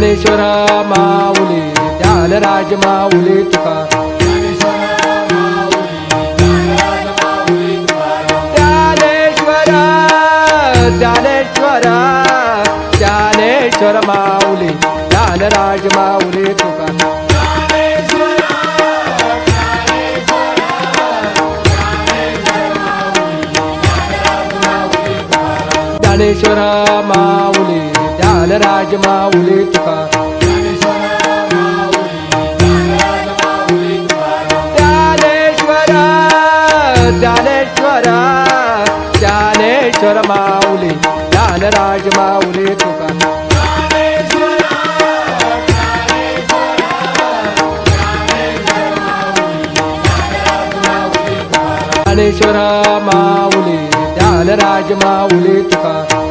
Dnyaneshwar माऊली Dnyanraj माऊली तुका. Dnyaneshwar Dnyaneshwar Dnyaneshwar माऊली Dnyanraj माऊली तुका. Dnyaneshwar माऊली राज माऊली तुका. Dnyaneshwar Dnyaneshwar Dnyaneshwar माऊली Dnyanraj माऊली तुका. Dnyaneshwar माऊली Dnyanraj माऊली तुका.